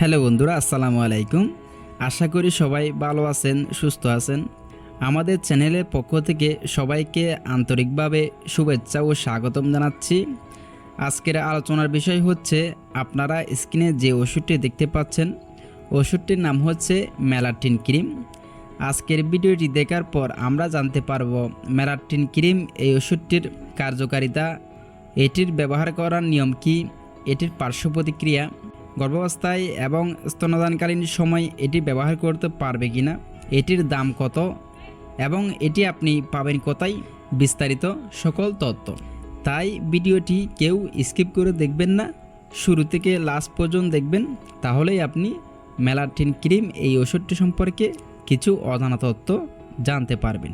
Hello বন্ধুরা, আসসালামু আলাইকুম। আশা করি সবাই ভালো আছেন, সুস্থ আছেন। আমাদের চ্যানেলের পক্ষ থেকে সবাইকে আন্তরিকভাবে শুভেচ্ছা ও স্বাগতম জানাচ্ছি। আজকের আলোচনার বিষয় হচ্ছে, আপনারা স্ক্রিনে যে ওষুধটি দেখতে পাচ্ছেন, ওষুধটির নাম হচ্ছে মেলাটিন ক্রিম। আজকের ভিডিওটি দেখার পর আমরা জানতে পারব, মেলাটিন ক্রিম এই ওষুধটির কার্যকারিতা, এটির ব্যবহার করার নিয়ম কি, এটির পার্শ্ব প্রতিক্রিয়া গর্ভাবস্থায় এবং স্তনদানকালীন সময় এটি ব্যবহার করতে পারবে কিনা এটির দাম কত এবং এটি আপনি পাবেন কোথায়, বিস্তারিত সকল তথ্য। তাই ভিডিওটি কেউ স্কিপ করে দেখবেন না, শুরু থেকে লাস্ট পর্যন্ত দেখবেন, তাহলেই আপনি মেলাটিন ক্রিম এই ওষুধটি সম্পর্কে কিছু অজানা তথ্য জানতে পারবেন।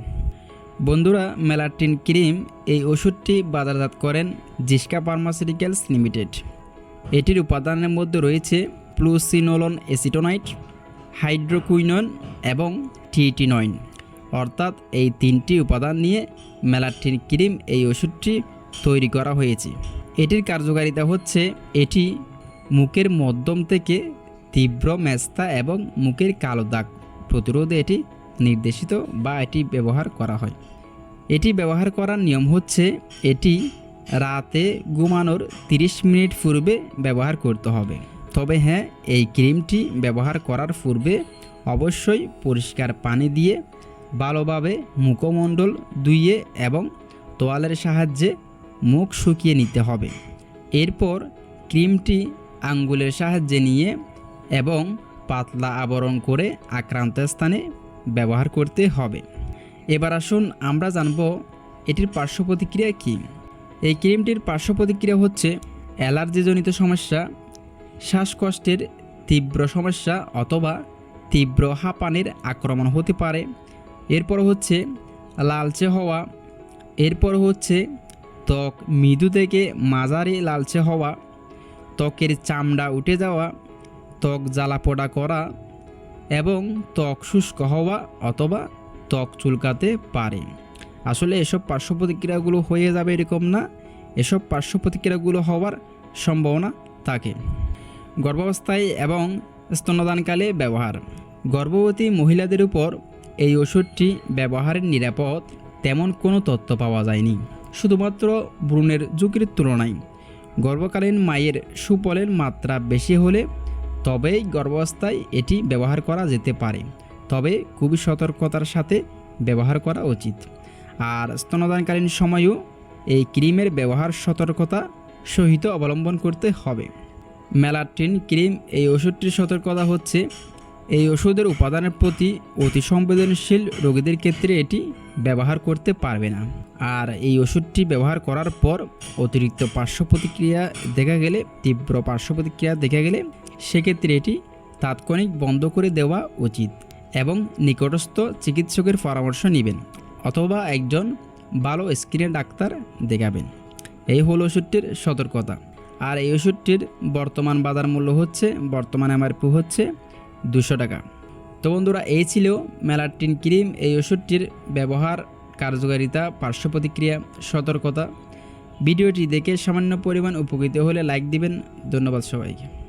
বন্ধুরা, মেলাটিন ক্রিম এই ওষুধটি বাজারজাত করেন জিসকা ফার্মাসিউটিক্যালস লিমিটেড। এটির উপাদানের মধ্যে রয়েছে প্লুসিনোলন এসিটোনাইট হাইড্রোকুইনন এবং টিটিনয়েন অর্থাৎ এই তিনটি উপাদান নিয়ে মেলাটিন ক্রিম এই ওষুধটি তৈরি করা হয়েছে। এটির কার্যকারিতা হচ্ছে এটি মুখের মধ্যম থেকে তীব্র মেস্তা এবং মুখের কালো দাগ প্রতিরোধে এটি নির্দেশিত বা এটি ব্যবহার করা হয়। এটি ব্যবহার করার নিয়ম হচ্ছে এটি রাতে ঘুমানোর 30 মিনিট পূর্বে ব্যবহার করতে হবে। তবে হ্যাঁ এই ক্রিমটি ব্যবহার করার পূর্বে অবশ্যই পরিষ্কার পানি দিয়ে ভালোভাবে মুখমণ্ডল ধুইয়ে এবং তোয়ালের সাহায্যে মুখ শুকিয়ে নিতে হবে। এরপর ক্রিমটি আঙ্গুলের সাহায্যে নিয়ে এবং পাতলা আবরণ করে আক্রান্ত স্থানে ব্যবহার করতে হবে। এবার আসুন আমরা জানব এটির পার্শ্ব প্রতিক্রিয়া কী। এই ক্রিমটির পার্শ্ব প্রতিক্রিয়া হচ্ছে অ্যালার্জিজনিত সমস্যা, শ্বাসকষ্টের তীব্র সমস্যা অথবা তীব্র হাঁপানির আক্রমণ হতে পারে। এরপর হচ্ছে লালচে হওয়া, এরপর হচ্ছে ত্বক মৃদু থেকে মাঝারি লালচে হওয়া, ত্বকের চামড়া উঠে যাওয়া, ত্বক জ্বালাপোড়া করা এবং ত্বক শুষ্ক হওয়া অথবা ত্বক চুলকাতে পারে। আসলে এসব পার্শ্ব প্রতিক্রিয়াগুলো হয়ে যাবে এরকম না। এসব পার্শ্ব প্রতিক্রিয়াগুলো হওয়ার সম্ভাবনা থাকে। গর্ভাবস্থায় এবং স্তন্যদানকালে ব্যবহার। গর্ভবতী মহিলাদের উপর এই ওষুধটি ব্যবহারের নিরাপদ তেমন কোনো তথ্য পাওয়া যায়নি। শুধুমাত্র ভ্রূণের ঝুঁকির তুলনায়। গর্ভকালীন মায়ের সুফলের মাত্রা বেশি হলে তবেই গর্ভাবস্থায় এটি ব্যবহার করা যেতে পারে। তবে খুবই সতর্কতার সাথে ব্যবহার করা উচিত। আর স্তনদানকালীন সময়েও এই ক্রিমের ব্যবহার সতর্কতা সহিত অবলম্বন করতে হবে। মেলাট্রিন ক্রিম এই ওষুধটির সতর্কতা হচ্ছে, এই ওষুধের উপাদানের প্রতি অতি সংবেদনশীল রোগীদের ক্ষেত্রে এটি ব্যবহার করতে পারবে না। আর এই ওষুধটি ব্যবহার করার পর অতিরিক্ত পার্শ্ব প্রতিক্রিয়া দেখা গেলে, তীব্র পার্শ্ব প্রতিক্রিয়া দেখা গেলে সেক্ষেত্রে এটি তাৎক্ষণিক বন্ধ করে দেওয়া উচিত এবং নিকটস্থ চিকিৎসকের পরামর্শ নেবেন। অথবা একজন ভালো স্কিনের ডাক্তার দেখাবেন। এই হল ওষুধটির সতর্কতা। আর এই ওষুধটির বর্তমান বাজার মূল্য হচ্ছে, বর্তমান এমআরপি হচ্ছে দুশো টাকা। তো বন্ধুরা, এই ছিল মেলাটিন ক্রিম। এই ওষুধটির ব্যবহার, কার্যকারিতা, পার্শ্ব প্রতিক্রিয়া, সতর্কতা। ভিডিওটি দেখে সামান্য পরিমাণ উপকৃত হলে লাইক দিবেন। ধন্যবাদ সবাইকে।